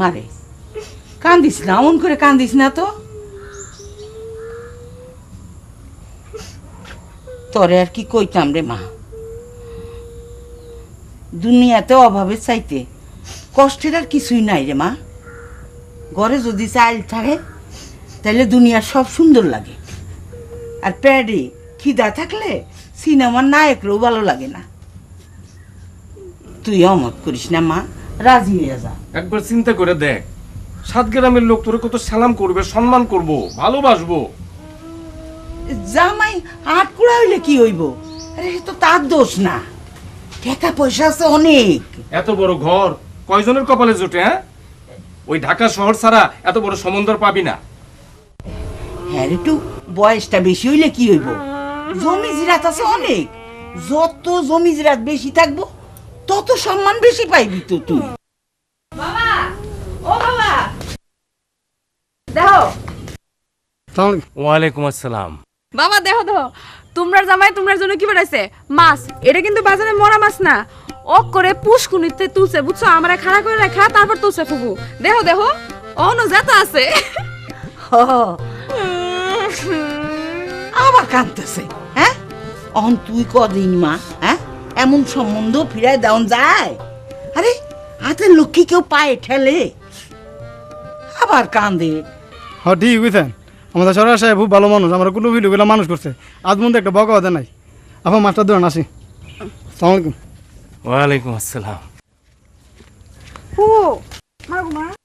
মারে। কান্দিস না, অমন করে কান্দিস না তো। তোরে আর কি কইতাম রে মা? দুনিয়াতে অভাবে চাইতে কষ্টের আর কিছুই নাই রে মা। ঘরে যদি চাল থাকে তাহলে দুনিয়ার সব সুন্দর লাগে। আর প্যাডে খিদা থাকলে সিনেমার নায়করেও ভালো লাগে না। তুই অমত করিস না মা। রাজি হয়ে যা। একবার চিন্তা করে দেখ। সাত গ্রামের লোক তোরে কত সালাম করবে সম্মান করব ভালোবাসবো। জামাই আট কুড়া হইলে কি হইব? আরে এ তো তার দোষ না। টাকা পয়সা আছে অনেক। এত বড় ঘর কয়জনের কপালে জোটে হ্যাঁ? ওই ঢাকা শহর ছাড়া এত বড় সমুদ্র পাবি না। হ্যাঁ একটু বয়সটা বেশি হইলে কি হইব? জমি জিরাত আছে অনেক। যত জমি জিরাত বেশি থাকব তত সম্মান বেশি পাইবি তো তুই। বাবা ও বাবা। দেখো ওয়ালাইকুম আসসালাম। বাবা দেখো দেখো তোমরা জামাই তোমরার জন্য কি বানাইছে? মাছ। এটা কিন্তু বাজারে মরা মাছ না। ও করে পুষ্কুনিতে তুলছে বুঝছ? আমারে খাড়া করে রাখা তারপর তুলছে ফুফু। দেখো দেখো জাত আছে। হ, আবার কাঁদতেছে হ্যাঁ? অহন তুই কদিন মা এমন সম্বন্ধ ফিরায় দেওয়ান যায়। আরে হাতের লক্ষ্মী কেউ পায়ে ঠেলে। আবার কান্দে। হ্যাঁ ঠিক বুঝছেন? আমাদের সরার সাহেব খুব ভালো মানুষ আমরা কোনো ভিডিওগুলো মানুষ করছে। আজ মধ্যে একটা বকা হতে নাই। আপনার মাস্টার ধরেন আসি। সালাম আলাইকুম। ওয়ালাইকুম আসসালাম। ও মারা